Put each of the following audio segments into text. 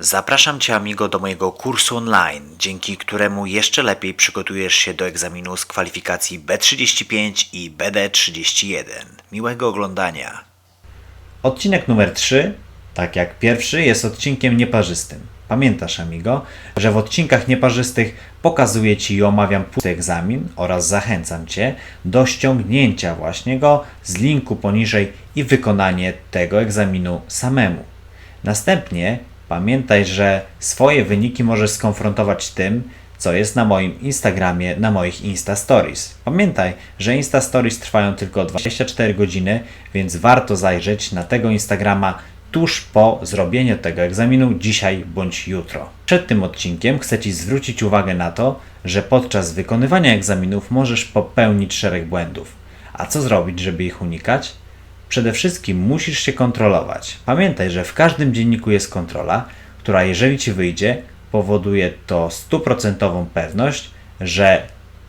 Zapraszam Cię, amigo, do mojego kursu online, dzięki któremu jeszcze lepiej przygotujesz się do egzaminu z kwalifikacji B35 i BD31. Miłego oglądania. Odcinek numer 3, tak jak pierwszy, jest odcinkiem nieparzystym. Pamiętasz, amigo, że w odcinkach nieparzystych pokazuję Ci i omawiam pusty egzamin oraz zachęcam Cię do ściągnięcia właśnie go z linku poniżej i wykonanie tego egzaminu samemu. Następnie pamiętaj, że swoje wyniki możesz skonfrontować tym, co jest na moim Instagramie, na moich Insta Stories. Pamiętaj, że Insta Stories trwają tylko 24 godziny, więc warto zajrzeć na tego Instagrama tuż po zrobieniu tego egzaminu dzisiaj bądź jutro. Przed tym odcinkiem chcę Ci zwrócić uwagę na to, że podczas wykonywania egzaminów możesz popełnić szereg błędów. A co zrobić, żeby ich unikać? Przede wszystkim musisz się kontrolować. Pamiętaj, że w każdym dzienniku jest kontrola, która jeżeli ci wyjdzie, powoduje to stuprocentową pewność, że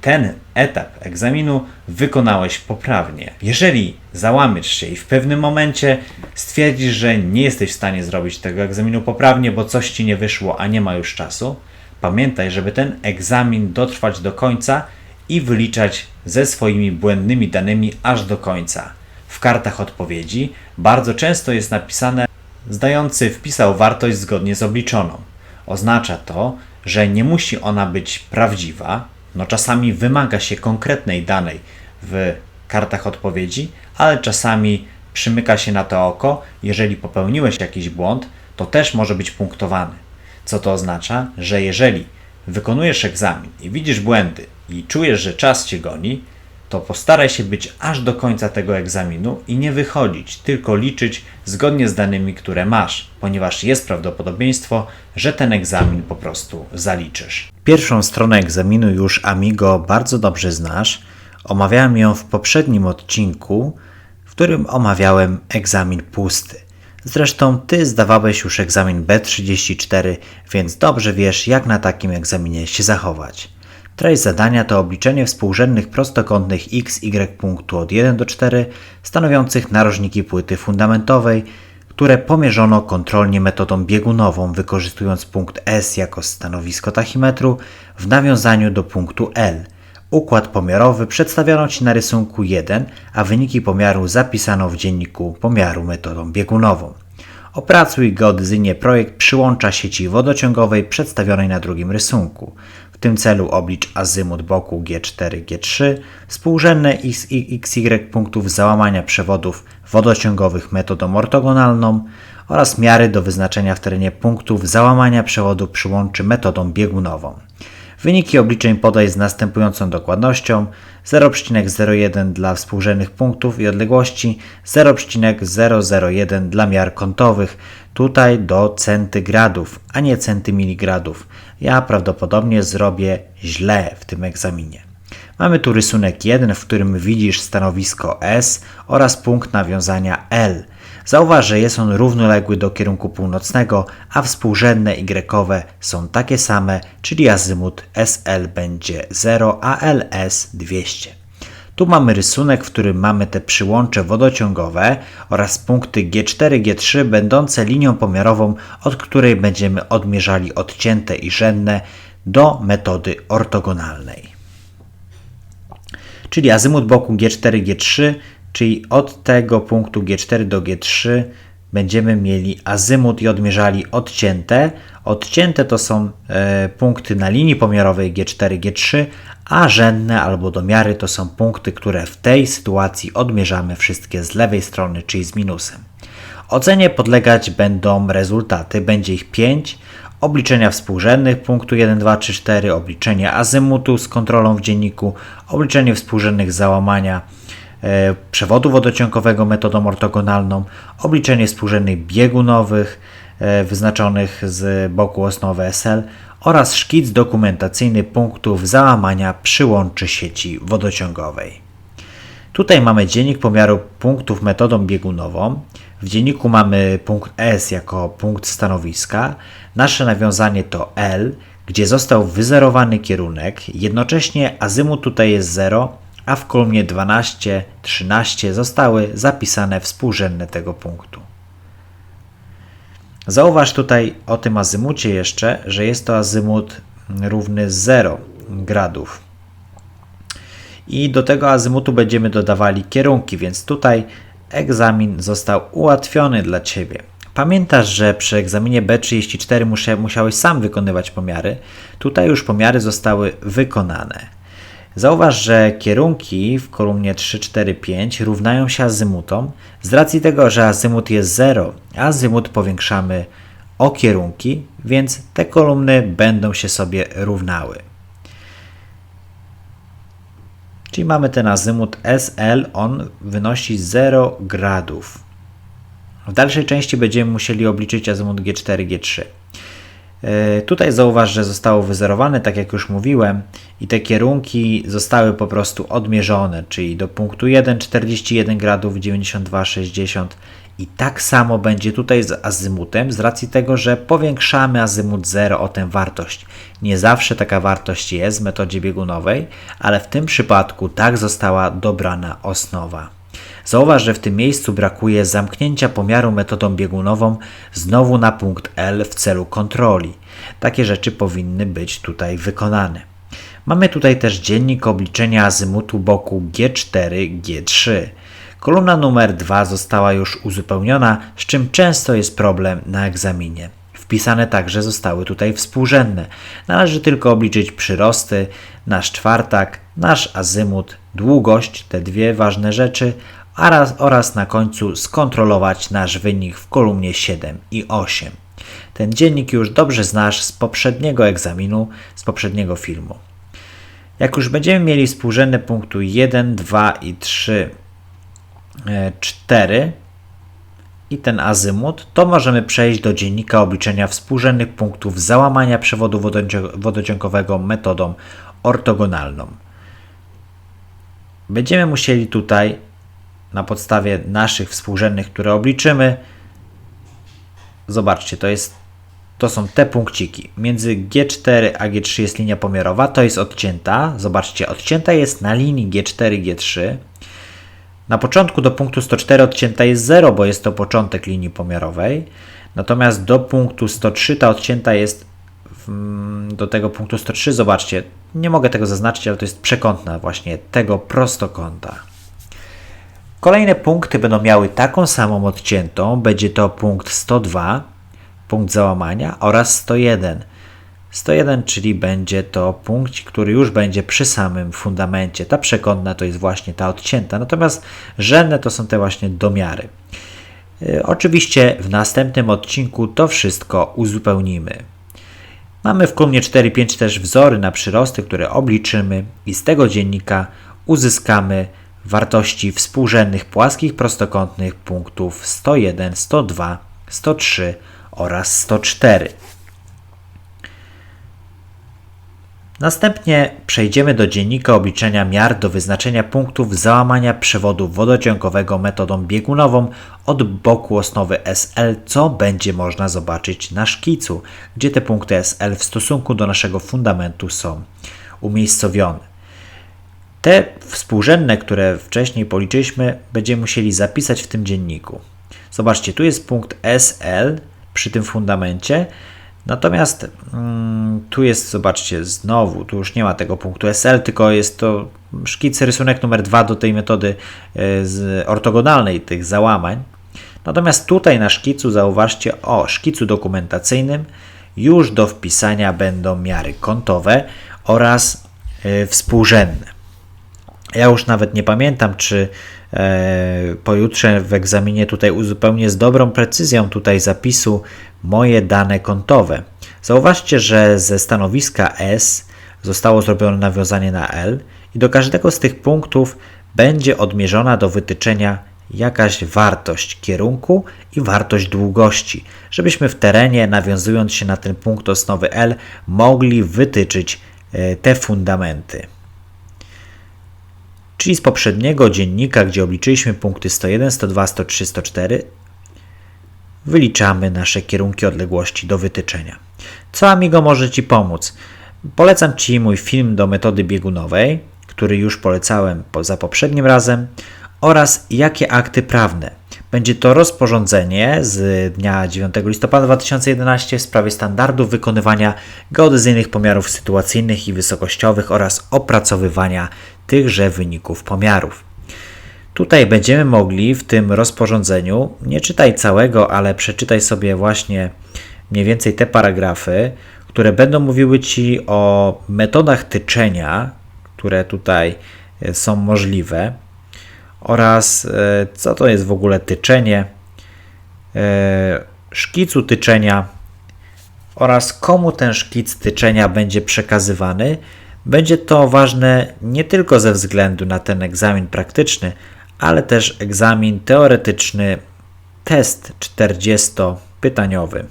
ten etap egzaminu wykonałeś poprawnie. Jeżeli załamiesz się i w pewnym momencie stwierdzisz, że nie jesteś w stanie zrobić tego egzaminu poprawnie, bo coś ci nie wyszło, a nie ma już czasu, pamiętaj, żeby ten egzamin dotrwać do końca i wyliczać ze swoimi błędnymi danymi aż do końca. W kartach odpowiedzi bardzo często jest napisane, zdający wpisał wartość zgodnie z obliczoną. Oznacza to, że nie musi ona być prawdziwa, no czasami wymaga się konkretnej danej w kartach odpowiedzi, ale czasami przymyka się na to oko, jeżeli popełniłeś jakiś błąd, to też może być punktowany. Co to oznacza? Że jeżeli wykonujesz egzamin i widzisz błędy i czujesz, że czas cię goni, to postaraj się być aż do końca tego egzaminu i nie wychodzić, tylko liczyć zgodnie z danymi, które masz, ponieważ jest prawdopodobieństwo, że ten egzamin po prostu zaliczysz. Pierwszą stronę egzaminu już Amigo bardzo dobrze znasz. Omawiałem ją w poprzednim odcinku, w którym omawiałem egzamin pusty. Zresztą ty zdawałeś już egzamin B34, więc dobrze wiesz, jak na takim egzaminie się zachować. Treść zadania to obliczenie współrzędnych prostokątnych x, y punktu od 1 do 4 stanowiących narożniki płyty fundamentowej, które pomierzono kontrolnie metodą biegunową, wykorzystując punkt S jako stanowisko tachymetru w nawiązaniu do punktu L. Układ pomiarowy przedstawiono Ci na rysunku 1, a wyniki pomiaru zapisano w dzienniku pomiaru metodą biegunową. Opracuj geodezyjnie projekt przyłącza sieci wodociągowej przedstawionej na drugim rysunku. Tym celu oblicz azymut boku G4, G3, współrzędne x i xy punktów załamania przewodów wodociągowych metodą ortogonalną oraz miary do wyznaczenia w terenie punktów załamania przewodu przyłączy metodą biegunową. Wyniki obliczeń podaj z następującą dokładnością 0,01 dla współrzędnych punktów i odległości, 0,001 dla miar kątowych, tutaj do centygradów, a nie centymigradów. Ja prawdopodobnie zrobię źle w tym egzaminie. Mamy tu rysunek 1, w którym widzisz stanowisko S oraz punkt nawiązania L. Zauważ, że jest on równoległy do kierunku północnego, a współrzędne y są takie same, czyli azymut SL będzie 0, a LS 200. Tu mamy rysunek, w którym mamy te przyłącze wodociągowe oraz punkty G4, G3 będące linią pomiarową, od której będziemy odmierzali odcięte i rzędne do metody ortogonalnej. Czyli azymut boku G4, G3 czyli od tego punktu G4 do G3 będziemy mieli azymut i odmierzali odcięte. Odcięte to są e, punkty na linii pomiarowej G4, G3, a rzędne albo domiary to są punkty, które w tej sytuacji odmierzamy wszystkie z lewej strony, czyli z minusem. Ocenie podlegać będą rezultaty, będzie ich 5. Obliczenia współrzędnych punktu 1, 2, 3, 4, obliczenie azymutu z kontrolą w dzienniku, obliczenie współrzędnych załamania przewodu wodociągowego metodą ortogonalną, obliczenie współrzędnych biegunowych e, wyznaczonych z boku osnowy SL oraz szkic dokumentacyjny punktów załamania przyłączy sieci wodociągowej. Tutaj mamy dziennik pomiaru punktów metodą biegunową. W dzienniku mamy punkt S jako punkt stanowiska. Nasze nawiązanie to L, gdzie został wyzerowany kierunek. Jednocześnie azymut tutaj jest 0, a w kolumnie 12, 13 zostały zapisane współrzędne tego punktu. Zauważ tutaj o tym azymucie jeszcze, że jest to azymut równy 0 gradów. I do tego azymutu będziemy dodawali kierunki, więc tutaj egzamin został ułatwiony dla Ciebie. Pamiętasz, że przy egzaminie B34 musiałeś sam wykonywać pomiary. Tutaj już pomiary zostały wykonane. Zauważ, że kierunki w kolumnie 3, 4, 5 równają się azymutom. Z racji tego, że azymut jest 0, a azymut powiększamy o kierunki, więc te kolumny będą się sobie równały. Czyli mamy ten azymut SL, on wynosi 0 gradów. W dalszej części będziemy musieli obliczyć azymut G4, G3. E, tutaj zauważ, że zostało wyzerowane, tak jak już mówiłem, i te kierunki zostały po prostu odmierzone, czyli do punktu 1 41 gradów, 92 60 i tak samo będzie tutaj z azymutem, z racji tego, że powiększamy azymut 0 o tę wartość. Nie zawsze taka wartość jest w metodzie biegunowej, ale w tym przypadku tak została dobrana osnowa. Zauważ, że w tym miejscu brakuje zamknięcia pomiaru metodą biegunową znowu na punkt L w celu kontroli. Takie rzeczy powinny być tutaj wykonane. Mamy tutaj też dziennik obliczenia azymutu boku G4, G3. Kolumna numer 2 została już uzupełniona, z czym często jest problem na egzaminie. Wpisane także zostały tutaj współrzędne. Należy tylko obliczyć przyrosty, nasz czwartak, nasz azymut, długość, te dwie ważne rzeczy oraz, oraz na końcu skontrolować nasz wynik w kolumnie 7 i 8. Ten dziennik już dobrze znasz z poprzedniego egzaminu, z poprzedniego filmu. Jak już będziemy mieli współrzędne punktu 1, 2 i 3, 4 e, i ten azymut, to możemy przejść do dziennika obliczenia współrzędnych punktów załamania przewodu wodociągowego metodą ortogonalną. Będziemy musieli tutaj na podstawie naszych współrzędnych, które obliczymy. Zobaczcie, to, jest, to są te punkciki. Między G4 a G3 jest linia pomiarowa, to jest odcięta. Zobaczcie, odcięta jest na linii G4, G3. Na początku do punktu 104 odcięta jest 0, bo jest to początek linii pomiarowej. Natomiast do punktu 103 ta odcięta jest do tego punktu 103. Zobaczcie, nie mogę tego zaznaczyć, ale to jest przekątna właśnie tego prostokąta. Kolejne punkty będą miały taką samą odciętą. Będzie to punkt 102, punkt załamania oraz 101. 101, czyli będzie to punkt, który już będzie przy samym fundamencie. Ta przekątna to jest właśnie ta odcięta, natomiast rzędne to są te właśnie domiary. Y, oczywiście w następnym odcinku to wszystko uzupełnimy. Mamy w kolumnie 4-5 też wzory na przyrosty, które obliczymy i z tego dziennika uzyskamy wartości współrzędnych płaskich prostokątnych punktów 101, 102, 103 oraz 104. Następnie przejdziemy do dziennika obliczenia miar do wyznaczenia punktów załamania przewodu wodociągowego metodą biegunową od boku osnowy SL, co będzie można zobaczyć na szkicu, gdzie te punkty SL w stosunku do naszego fundamentu są umiejscowione. Te współrzędne, które wcześniej policzyliśmy, będziemy musieli zapisać w tym dzienniku. Zobaczcie, tu jest punkt SL przy tym fundamencie, natomiast mm, tu jest, zobaczcie, znowu, tu już nie ma tego punktu SL, tylko jest to szkic, rysunek numer 2 do tej metody z ortogonalnej tych załamań. Natomiast tutaj na szkicu zauważcie, o szkicu dokumentacyjnym już do wpisania będą miary kątowe oraz e, współrzędne. Ja już nawet nie pamiętam, czy e, pojutrze w egzaminie tutaj uzupełnię z dobrą precyzją tutaj zapisu moje dane kontowe. Zauważcie, że ze stanowiska S zostało zrobione nawiązanie na L i do każdego z tych punktów będzie odmierzona do wytyczenia jakaś wartość kierunku i wartość długości, żebyśmy w terenie, nawiązując się na ten punkt osnowy L, mogli wytyczyć e, te fundamenty. Czyli z poprzedniego dziennika, gdzie obliczyliśmy punkty 101, 102, 103, 104, wyliczamy nasze kierunki odległości do wytyczenia. Co Amigo może Ci pomóc? Polecam Ci mój film do metody biegunowej, który już polecałem za poprzednim razem, oraz jakie akty prawne Będzie to rozporządzenie z dnia 9 listopada 2011 w sprawie standardów wykonywania geodezyjnych pomiarów sytuacyjnych i wysokościowych oraz opracowywania tychże wyników pomiarów. Tutaj będziemy mogli w tym rozporządzeniu, nie czytaj całego, ale przeczytaj sobie właśnie mniej więcej te paragrafy, które będą mówiły Ci o metodach tyczenia, które tutaj są możliwe, oraz e, co to jest w ogóle tyczenie, e, szkicu tyczenia oraz komu ten szkic tyczenia będzie przekazywany. Będzie to ważne nie tylko ze względu na ten egzamin praktyczny, ale też egzamin teoretyczny, test 40-pytaniowy.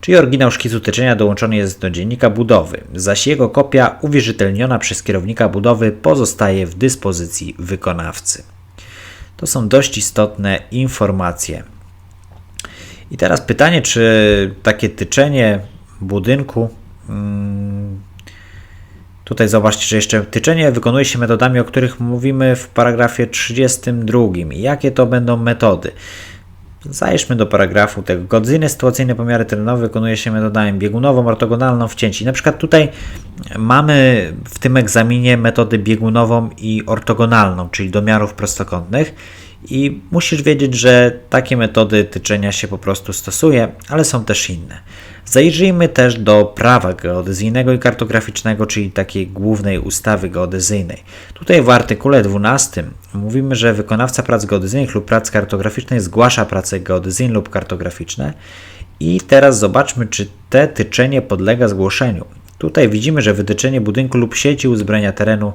Czyli oryginał szkicu tyczenia dołączony jest do dziennika budowy, zaś jego kopia uwierzytelniona przez kierownika budowy pozostaje w dyspozycji wykonawcy. To są dość istotne informacje. I teraz pytanie, czy takie tyczenie budynku. mm, Tutaj zobaczcie, że jeszcze tyczenie wykonuje się metodami, o których mówimy w paragrafie 32. I Jakie to będą metody? Zajdźmy do paragrafu tego. Godziny sytuacyjne pomiary terenowe wykonuje się metodami biegunową, ortogonalną, wcięci. Na przykład tutaj mamy w tym egzaminie metody biegunową i ortogonalną, czyli domiarów prostokątnych. I musisz wiedzieć, że takie metody tyczenia się po prostu stosuje, ale są też inne. Zajrzyjmy też do prawa geodezyjnego i kartograficznego, czyli takiej głównej ustawy geodezyjnej. Tutaj w artykule 12 mówimy, że wykonawca prac geodezyjnych lub prac kartograficznych zgłasza prace geodezyjne lub kartograficzne. I teraz zobaczmy, czy te tyczenie podlega zgłoszeniu. Tutaj widzimy, że wytyczenie budynku lub sieci uzbrojenia terenu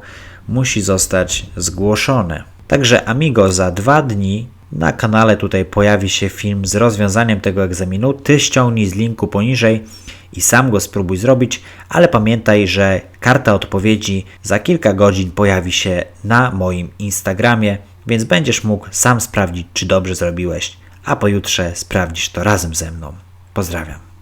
musi zostać zgłoszone. Także Amigo za dwa dni na kanale tutaj pojawi się film z rozwiązaniem tego egzaminu. Ty ściągnij z linku poniżej i sam go spróbuj zrobić, ale pamiętaj, że karta odpowiedzi za kilka godzin pojawi się na moim Instagramie, więc będziesz mógł sam sprawdzić, czy dobrze zrobiłeś, a pojutrze sprawdzisz to razem ze mną. Pozdrawiam.